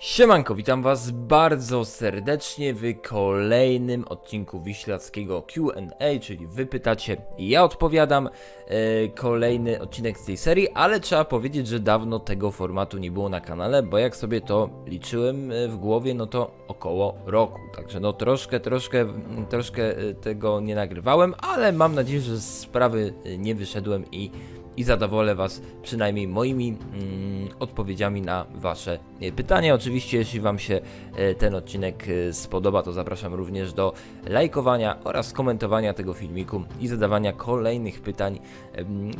Siemanko, witam was bardzo serdecznie w kolejnym odcinku Wiślackiego Q&A, czyli wy pytacie, ja odpowiadam. E, kolejny odcinek z tej serii, ale trzeba powiedzieć, że dawno tego formatu nie było na kanale, bo jak sobie to liczyłem e, w głowie, no to około roku. Także no troszkę, troszkę, troszkę e, tego nie nagrywałem, ale mam nadzieję, że z sprawy nie wyszedłem i i zadowolę Was przynajmniej moimi mm, odpowiedziami na Wasze e, pytania. Oczywiście, jeśli Wam się e, ten odcinek e, spodoba, to zapraszam również do lajkowania oraz komentowania tego filmiku i zadawania kolejnych pytań,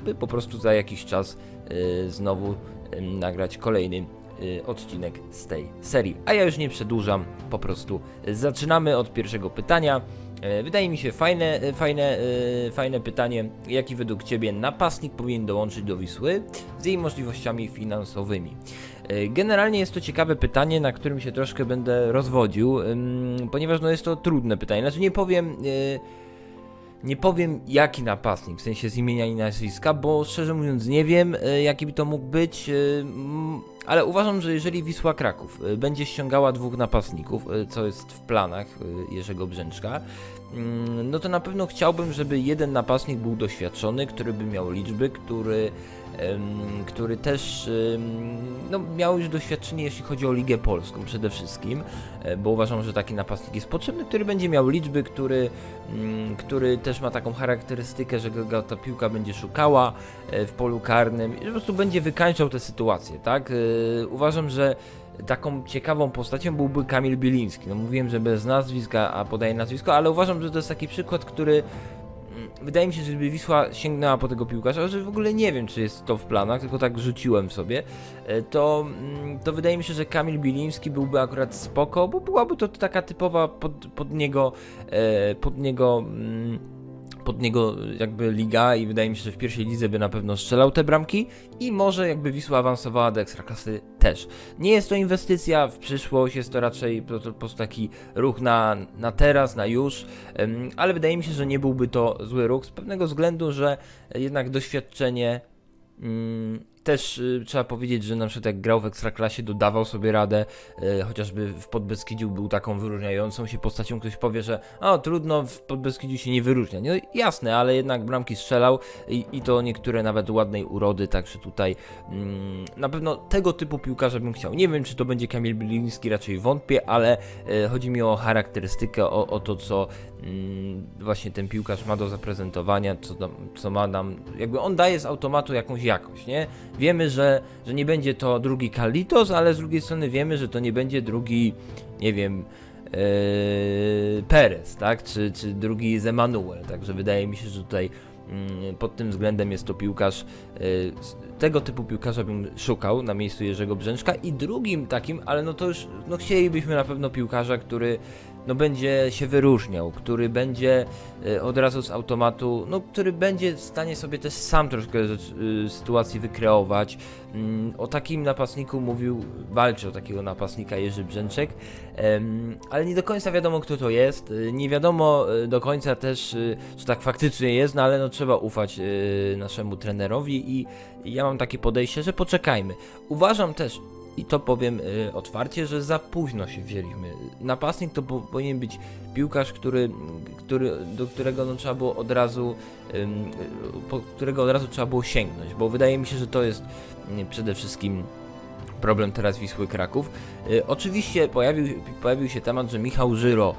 by po prostu za jakiś czas znowu nagrać kolejny odcinek z tej serii. A ja już nie przedłużam, po prostu zaczynamy od pierwszego pytania. E, Wydaje mi się fajne, e, fajne, e, fajne pytanie, jaki według Ciebie napastnik powinien dołączyć do Wisły z jej możliwościami finansowymi. Generalnie jest to ciekawe pytanie, na którym się troszkę będę rozwodził, ponieważ no jest to trudne pytanie. Znaczy nie powiem, nie powiem jaki napastnik, w sensie z imienia i nazwiska, bo szczerze mówiąc nie wiem e, jaki by to mógł być, e, ale uważam, że jeżeli Wisła Kraków e, będzie ściągała dwóch napastników, co jest w planach Jerzego Brzęczka, mm, no to na pewno chciałbym, żeby jeden napastnik był doświadczony, który by miał liczby, który, który też no, miał już doświadczenie, jeśli chodzi o Ligę Polską przede wszystkim, e, bo uważam, że taki napastnik jest potrzebny, który będzie miał liczby, który, który też ma taką charakterystykę, że go ta piłka będzie szukała e, w polu karnym i po prostu będzie wykańczał te sytuacje, tak? E, Uważam, że taką ciekawą postacią byłby Kamil Bieliński. No mówiłem, że bez nazwiska, a podaję nazwisko, ale uważam, że to jest taki przykład, który wydaje mi się, że gdyby Wisła sięgnęła po tego piłkarza, że w ogóle nie wiem, czy jest to w planach, tylko tak rzuciłem sobie, e, to, mm, to wydaje mi się, że Kamil Bieliński byłby akurat spoko, bo byłaby to taka typowa pod, pod niego, e, pod niego mm, pod niego jakby liga i wydaje mi się, że w pierwszej lidze by na pewno strzelał te bramki i może jakby Wisła awansowała do Ekstraklasy też. Nie jest to inwestycja w przyszłość, jest to raczej po, po prostu taki ruch na, na teraz, na już, ale wydaje mi się, że nie byłby to zły ruch z pewnego względu, że jednak doświadczenie mm, też y, trzeba powiedzieć, że na przykład jak grał w Ekstraklasie, dodawał sobie radę, y, chociażby w Podbeskidziu był taką wyróżniającą się postacią, ktoś powie, że o, trudno, w Podbeskidziu się nie wyróżnia. No jasne, ale jednak bramki strzelał i, i to niektóre nawet ładnej urody, także tutaj mm, na pewno tego typu piłkarza bym chciał. Nie wiem, czy to będzie Kamil Biliński, raczej wątpię, ale y, chodzi mi o charakterystykę, o, o to, co mm, właśnie ten piłkarz ma do zaprezentowania, co, co ma nam, jakby on daje z automatu jakąś jakość, nie? Wiemy, że, że nie będzie to drugi Kalitos, ale z drugiej strony wiemy, że to nie będzie drugi, nie wiem, yy, Perez, tak? Czy, czy drugi Zemanuel. Także wydaje mi się, że tutaj mm, pod tym względem jest to piłkarz, yy, tego typu piłkarza bym szukał na miejscu Jerzego Brzęczka i drugim takim, ale no to już, no chcielibyśmy na pewno piłkarza, który no będzie się wyróżniał, który będzie e, od razu z automatu, no który będzie w stanie sobie też sam troszkę y, sytuacji wykreować. Mm, O takim napastniku mówił, walczy o takiego napastnika Jerzy Brzęczek, ale nie do końca wiadomo kto to jest, y, nie wiadomo do końca też, czy tak faktycznie jest, no ale no trzeba ufać naszemu trenerowi i ja mam takie podejście, że poczekajmy. Uważam też, i to powiem y, otwarcie, że za późno się wzięliśmy. Napastnik to po, powinien być piłkarz, który, który, do którego no, trzeba było od razu, y, po którego od razu trzeba było sięgnąć, bo wydaje mi się, że to jest y, przede wszystkim problem teraz Wisły Kraków. Oczywiście pojawił, pojawił się temat, że Michał Żyro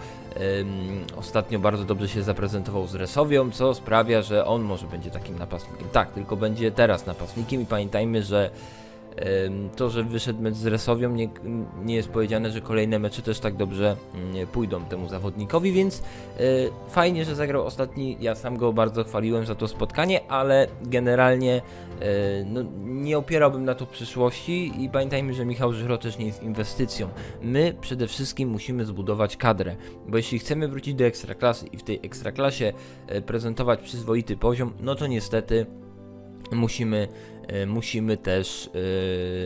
ostatnio bardzo dobrze się zaprezentował z Resowią, co sprawia, że on może będzie takim napastnikiem. Tak, tylko będzie teraz napastnikiem i pamiętajmy, że To, że wyszedł mecz z Resowią, nie, nie jest powiedziane, że kolejne mecze też tak dobrze mm, pójdą temu zawodnikowi, więc y, fajnie, że zagrał ostatni. Ja sam go bardzo chwaliłem za to spotkanie, ale generalnie y, no, nie opierałbym na to przyszłości i pamiętajmy, że Michał Żyro też nie jest inwestycją. My przede wszystkim musimy zbudować kadrę, bo jeśli chcemy wrócić do ekstraklasy i w tej ekstraklasie y, prezentować przyzwoity poziom, no to niestety musimy, e, musimy też,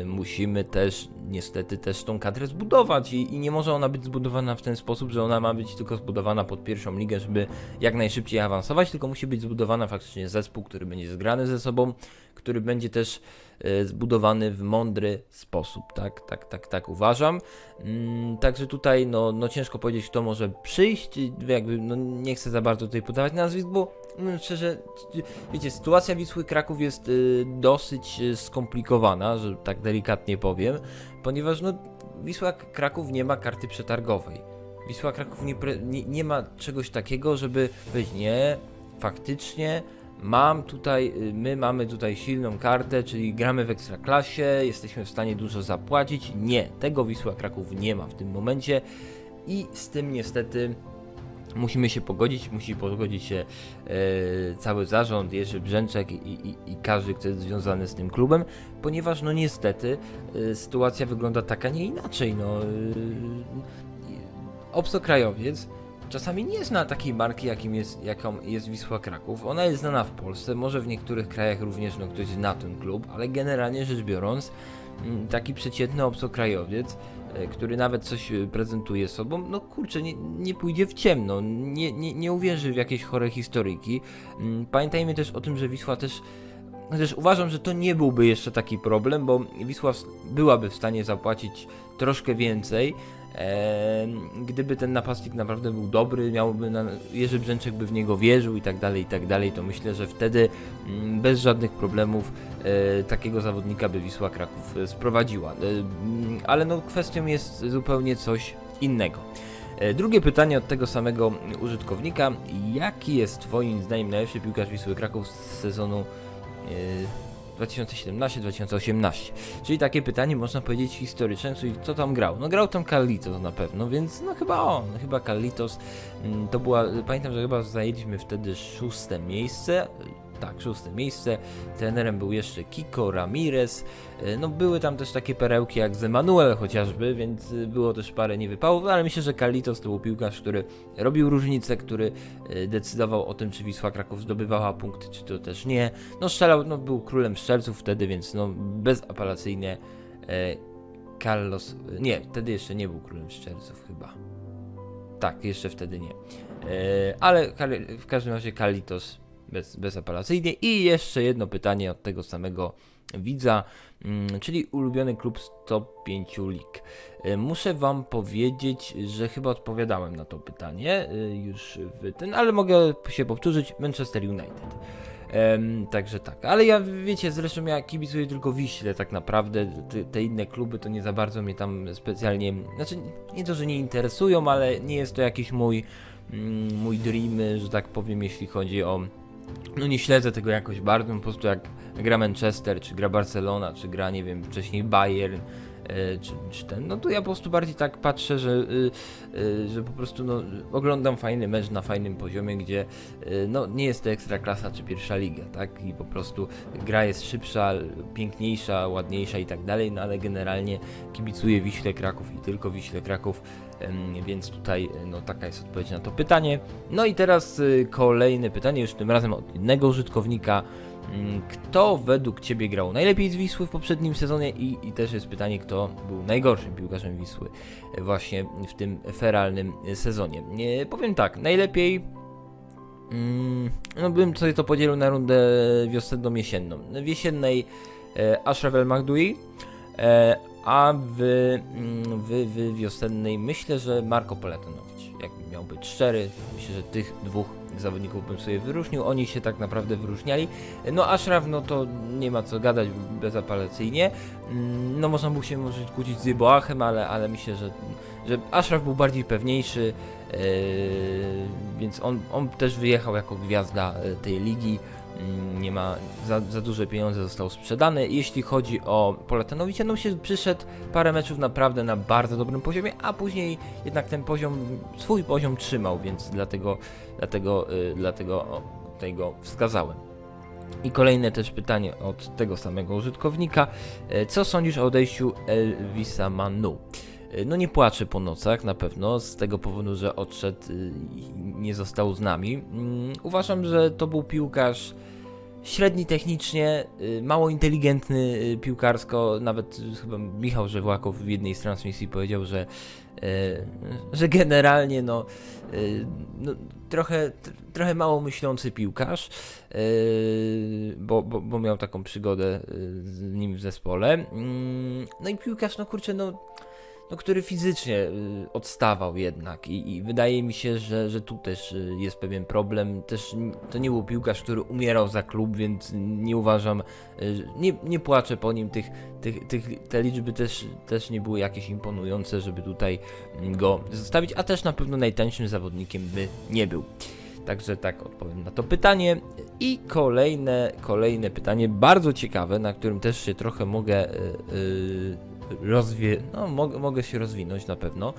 e, musimy też niestety też tą kadrę zbudować i, i nie może ona być zbudowana w ten sposób, że ona ma być tylko zbudowana pod pierwszą ligę, żeby jak najszybciej awansować, tylko musi być zbudowana faktycznie zespół, który będzie zgrany ze sobą, który będzie też e, zbudowany w mądry sposób, tak, tak, tak, tak uważam. Mm, także tutaj no, no ciężko powiedzieć, kto może przyjść, jakby no, nie chcę za bardzo tutaj podawać nazwisk, bo szczerze, wiecie, sytuacja Wisły Kraków jest y, dosyć y, skomplikowana, że tak delikatnie powiem, ponieważ no, Wisła Kraków nie ma karty przetargowej. Wisła Kraków nie, pre, nie, nie ma czegoś takiego, żeby powiedzieć, nie, faktycznie mam tutaj, y, my mamy tutaj silną kartę, czyli gramy w ekstraklasie, jesteśmy w stanie dużo zapłacić. Nie, tego Wisła Kraków nie ma w tym momencie i z tym niestety musimy się pogodzić, musi pogodzić się e, cały zarząd, Jerzy Brzęczek i, i, i każdy, kto jest związany z tym klubem, ponieważ no niestety e, sytuacja wygląda taka, nie inaczej, no e, obcokrajowiec czasami nie zna takiej marki, jakim jest, jaką jest Wisła Kraków. Ona jest znana w Polsce, może w niektórych krajach również no, ktoś zna ten klub, ale generalnie rzecz biorąc, taki przeciętny obcokrajowiec, e, który nawet coś e, prezentuje sobą, no kurczę, nie, nie pójdzie w ciemno, nie, nie, nie uwierzy w jakieś chore historyjki. Mm, Pamiętajmy też o tym, że Wisła też Chociaż uważam, że to nie byłby jeszcze taki problem, bo Wisła byłaby w stanie zapłacić troszkę więcej, em, gdyby ten napastnik naprawdę był dobry, miałby na, Jerzy Brzęczek by w niego wierzył i tak dalej, i tak dalej, to myślę, że wtedy mm, bez żadnych problemów e, takiego zawodnika by Wisła Kraków e, sprowadziła. E, mm, ale no kwestią jest zupełnie coś innego. E, Drugie pytanie od tego samego użytkownika. Jaki jest Twoim zdaniem najlepszy piłkarz Wisły Kraków z sezonu e, 2017-2018? Czyli takie pytanie można powiedzieć historyczne, czyli kto tam grał? No grał tam Carlitos na pewno, więc no chyba on, chyba Carlitos. Mm, To była, pamiętam, że chyba zajęliśmy wtedy szóste miejsce. Tak, szóste miejsce. Trenerem był jeszcze Kiko Ramirez. E, No były tam też takie perełki jak Zemanuel chociażby, więc y, było też parę niewypałów, ale myślę, że Carlitos to był piłkarz, który robił różnicę, który y, decydował o tym, czy Wisła Kraków zdobywała punkty, czy to też nie. No strzelał, no był królem strzelców wtedy, więc no bezapelacyjnie e, Carlos, nie, wtedy jeszcze nie był królem strzelców chyba. Tak, jeszcze wtedy nie. E, ale w każdym razie Carlitos bez, bezapelacyjnie. I jeszcze jedno pytanie od tego samego widza, mm, czyli ulubiony klub z top 5 lig. E, Muszę wam powiedzieć, że chyba odpowiadałem na to pytanie e, już w ten, ale mogę się powtórzyć, Manchester United. Em, także tak, ale ja wiecie, zresztą ja kibicuję tylko Wiśle tak naprawdę, te, te inne kluby to nie za bardzo mnie tam specjalnie, znaczy nie to, że nie interesują, ale nie jest to jakiś mój, mm, mój dream, że tak powiem, jeśli chodzi o no nie śledzę tego jakoś bardzo, po prostu jak gra Manchester, czy gra Barcelona, czy gra, nie wiem, wcześniej Bayern, czy, czy ten, no to ja po prostu bardziej tak patrzę, że, y, y, że po prostu no, oglądam fajny mecz na fajnym poziomie, gdzie y, no, nie jest to ekstra klasa czy pierwsza liga, tak, i po prostu gra jest szybsza, piękniejsza, ładniejsza i tak dalej, no ale generalnie kibicuję Wiśle Kraków i tylko Wiśle Kraków, więc tutaj no, taka jest odpowiedź na to pytanie. No i teraz kolejne pytanie, już tym razem od innego użytkownika. Mm, Kto według Ciebie grał najlepiej z Wisły w poprzednim sezonie i, i też jest pytanie, kto był najgorszym piłkarzem Wisły e, właśnie w tym feralnym sezonie. Nie, powiem tak, najlepiej mm, no bym sobie to podzielił na rundę wiosenno-jesienną. W jesiennej e, Ashraf Magdui, e, a w, mm, w, w wiosennej myślę, że Marko Poletanowicz. Jakby miał być szczery, myślę, że tych dwóch zawodników bym sobie wyróżnił. Oni się tak naprawdę wyróżniali. No Ashraf, no to nie ma co gadać bezapelacyjnie. Mm, No można było się może kłócić z Jeboachem, ale, ale myślę, że, że Ashraf był bardziej pewniejszy, e, więc on, on też wyjechał jako gwiazda e, tej ligi. Mm, Nie ma za, za duże pieniądze został sprzedany. Jeśli chodzi o Poletanowicza, no się przyszedł parę meczów naprawdę na bardzo dobrym poziomie, a później jednak ten poziom, swój poziom trzymał, więc dlatego, dlatego, y, dlatego tego wskazałem. I kolejne też pytanie od tego samego użytkownika. E, Co sądzisz o odejściu Elvisa Manu? E, No nie płaczę po nocach na pewno, z tego powodu, że odszedł y, i nie został z nami. Mm, Uważam, że to był piłkarz średni technicznie, y, mało inteligentny piłkarsko. Nawet chyba Michał Żewłakow w jednej z transmisji powiedział, że, że generalnie no, no trochę, tr- trochę mało myślący piłkarz, bo, bo, bo miał taką przygodę z nim w zespole. Mm, No i piłkarz, no kurczę, no no, który fizycznie y, odstawał jednak I, i wydaje mi się, że, że tu też y, jest pewien problem. Też to nie był piłkarz, który umierał za klub, więc nie uważam, y, nie, nie płaczę po nim. Tych, tych, tych, te liczby też, też nie były jakieś imponujące, żeby tutaj mm, go zostawić, a też na pewno najtańszym zawodnikiem by nie był. Także tak odpowiem na to pytanie. I kolejne, kolejne pytanie, bardzo ciekawe, na którym też się trochę mogę y, y, rozwie... no mogę, się rozwinąć na pewno.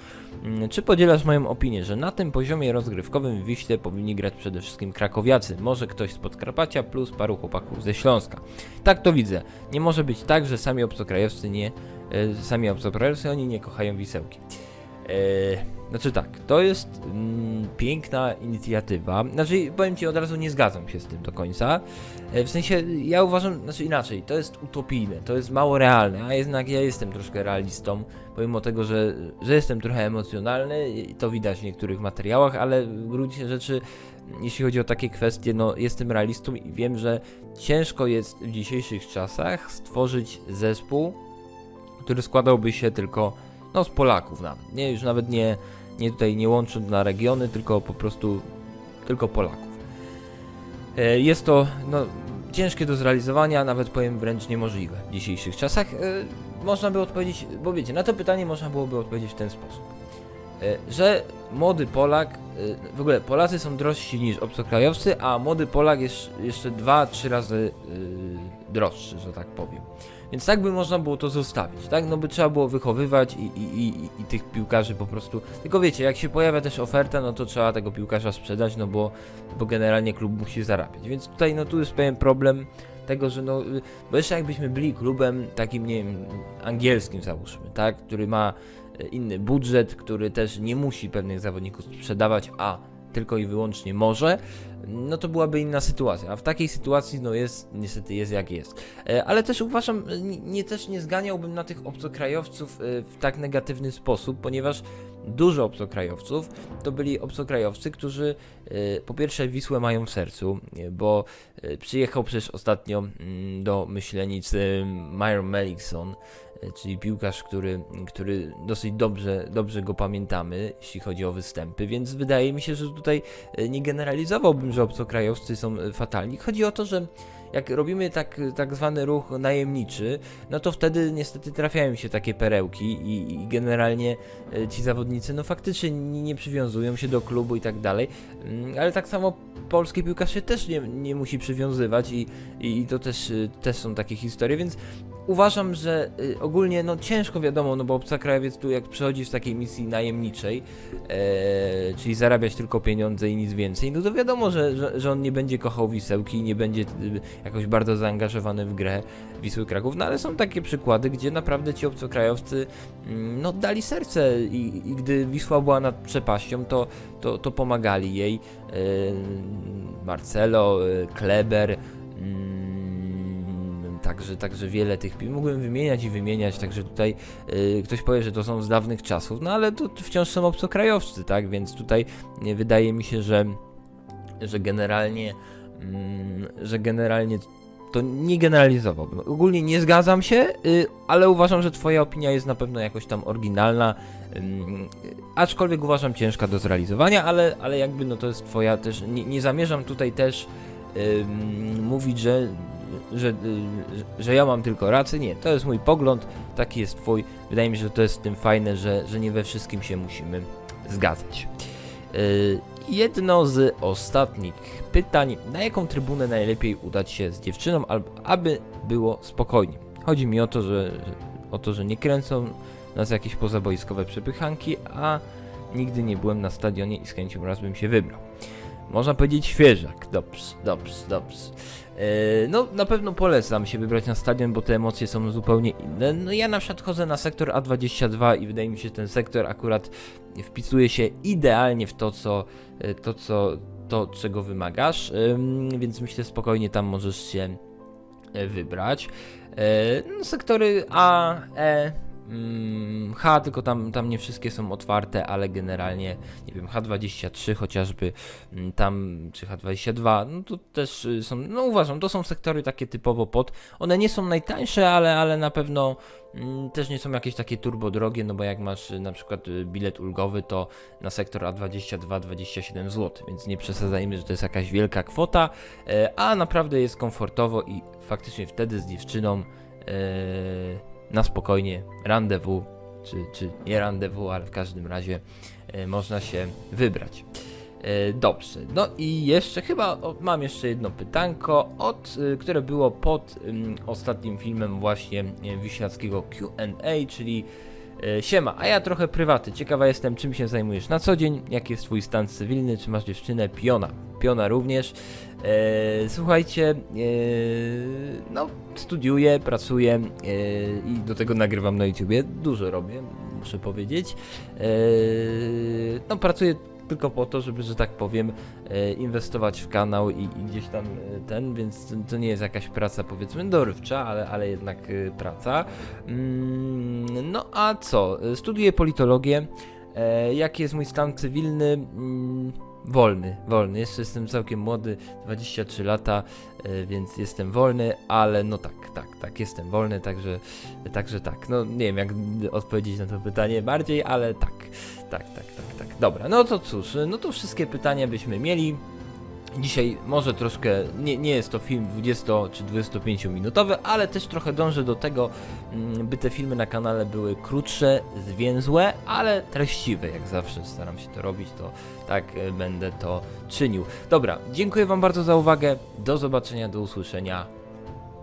Mm, Czy podzielasz moją opinię, że na tym poziomie rozgrywkowym w Wiśle powinni grać przede wszystkim krakowiacy, może ktoś z Podkarpacia plus paru chłopaków ze Śląska? Tak to widzę. Nie może być tak, że sami obcokrajowcy nie... y, sami obcokrajowcy, oni nie kochają Wisełki. Eee, znaczy tak, to jest mm, piękna inicjatywa. Znaczy, powiem Ci od razu, nie zgadzam się z tym do końca. E, w sensie, ja uważam, znaczy inaczej, to jest utopijne, to jest mało realne, a jednak ja jestem troszkę realistą, pomimo tego, że, że jestem trochę emocjonalny, to widać w niektórych materiałach, ale w gruncie rzeczy, jeśli chodzi o takie kwestie, no jestem realistą i wiem, że ciężko jest w dzisiejszych czasach stworzyć zespół, który składałby się tylko no z Polaków nawet. Nie, już nawet nie, nie tutaj nie łącząc na regiony, tylko po prostu tylko Polaków. E, Jest to no, ciężkie do zrealizowania, nawet powiem wręcz niemożliwe w dzisiejszych czasach. E, Można by odpowiedzieć, bo wiecie, na to pytanie można byłoby odpowiedzieć w ten sposób. E, Że młody Polak, w ogóle Polacy są drożsi niż obcokrajowcy, a młody Polak jest jeszcze 2-3 razy droższy, że tak powiem. Więc tak by można było to zostawić, tak? No by trzeba było wychowywać i, i, i, i tych piłkarzy po prostu. Tylko wiecie, jak się pojawia też oferta, no to trzeba tego piłkarza sprzedać, no bo, bo generalnie klub musi zarabiać. Więc tutaj no tu jest pewien problem tego, że no, bo jeszcze jakbyśmy byli klubem takim, nie wiem, angielskim załóżmy, tak? Który ma y, inny budżet, który też nie musi pewnych zawodników sprzedawać, a tylko i wyłącznie może, no to byłaby inna sytuacja. A w takiej sytuacji, no jest, niestety jest jak jest. E, Ale też uważam, e, nie, też nie zganiałbym na tych obcokrajowców e, w tak negatywny sposób, ponieważ dużo obcokrajowców to byli obcokrajowcy, którzy po pierwsze Wisłę mają w sercu, bo przyjechał przecież ostatnio mm, do Myślenicy Myron Melikson, czyli piłkarz, który, który dosyć dobrze, dobrze go pamiętamy, jeśli chodzi o występy, więc wydaje mi się, że tutaj e, nie generalizowałbym, że obcokrajowcy są e, fatalni. Chodzi o to, że jak robimy tak, tak zwany ruch najemniczy, no to wtedy niestety trafiają się takie perełki i, i generalnie e, ci zawodnicy no faktycznie nie, nie przywiązują się do klubu i tak dalej, Mm, ale tak samo polski piłkarz się też nie, nie musi przywiązywać i, i, to też, y, też są takie historie, więc uważam, że y, ogólnie no ciężko wiadomo, no bo obcokrajowiec tu jak przychodzi z takiej misji najemniczej, e, czyli zarabiać tylko pieniądze i nic więcej, no to wiadomo, że, że, że on nie będzie kochał Wisełki nie będzie jakoś bardzo zaangażowany w grę Wisły Kraków, no ale są takie przykłady, gdzie naprawdę ci obcokrajowcy mm, no dali serce i, i gdy Wisła była nad przepaścią, to, to, to pomagali jej. E, Marcelo, e, Kleber, mm, Także, także wiele tych pił mógłbym wymieniać i wymieniać, także tutaj y, ktoś powie, że to są z dawnych czasów, no ale to wciąż są obcokrajowcy, tak, więc tutaj nie wydaje mi się, że, że generalnie, że generalnie to nie generalizowałbym. Ogólnie nie zgadzam się, y, ale uważam, że twoja opinia jest na pewno jakoś tam oryginalna, ym, aczkolwiek uważam ciężka do zrealizowania, ale, ale jakby no to jest twoja też, nie, nie zamierzam tutaj też mówić, że, że, y, że ja mam tylko rację, nie, to jest mój pogląd, taki jest twój, wydaje mi się, że to jest w tym fajne, że, że nie we wszystkim się musimy zgadzać. Y, Jedno z ostatnich pytań, na jaką trybunę najlepiej udać się z dziewczyną, aby było spokojnie. Chodzi mi o to, że, o to, że nie kręcą nas jakieś pozaboiskowe przepychanki, a nigdy nie byłem na stadionie i z chęcią raz bym się wybrał. Można powiedzieć świeżak. Dobrze, dobrze, dobrze. E, no, na pewno polecam się wybrać na stadion, bo te emocje są zupełnie inne. No, ja na przykład chodzę na sektor A22 i wydaje mi się, że ten sektor akurat wpisuje się idealnie w to, co, to, co to, czego wymagasz, ym, więc myślę spokojnie tam możesz się e, wybrać. E, no, sektory A, E, H, tylko tam, tam nie wszystkie są otwarte, ale generalnie, nie wiem, H23 chociażby, mm, tam, czy H22, no to też y, są, no uważam, to są sektory takie typowo pod, one nie są najtańsze, ale, ale na pewno mm, też nie są jakieś takie turbo drogie, no bo jak masz y, na przykład y, bilet ulgowy, to na sektor A22 27 zł, więc nie przesadzajmy, że to jest jakaś wielka kwota, a naprawdę jest komfortowo i faktycznie wtedy z dziewczyną e, na spokojnie rendezvous, czy, czy nie rendezvous, ale w każdym razie e, można się wybrać. E, Dobrze, no i jeszcze chyba mam jeszcze jedno pytanko, od, y, które było pod ym, ostatnim filmem właśnie Wiśniackiego Q&A, czyli Siema, a ja trochę prywaty, ciekawa jestem czym się zajmujesz na co dzień, jaki jest twój stan cywilny, czy masz dziewczynę, piona, piona również. E, słuchajcie, e, no studiuję, pracuję e, i do tego nagrywam na YouTubie, dużo robię, muszę powiedzieć. No pracuję tylko po to, żeby, że tak powiem, inwestować w kanał i, i gdzieś tam ten, więc to, to nie jest jakaś praca powiedzmy dorywcza, ale, ale jednak praca. Mm, no a co? Studiuję politologię. Jaki jest mój stan cywilny? Wolny, wolny. Jeszcze jestem całkiem młody, 23 lata, e, więc jestem wolny, ale no tak, tak, tak, jestem wolny, także, także tak. No nie wiem, jak odpowiedzieć na to pytanie bardziej, ale tak, tak, tak, tak, tak. Dobra, no to cóż, no to wszystkie pytania byśmy mieli. Dzisiaj może troszkę, nie, nie jest to film 20 czy 25 minutowy, ale też trochę dążę do tego, mm, by te filmy na kanale były krótsze, zwięzłe, ale treściwe, jak zawsze staram się to robić, to tak e, będę to czynił. Dobra, dziękuję Wam bardzo za uwagę, do zobaczenia, do usłyszenia,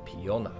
Piona.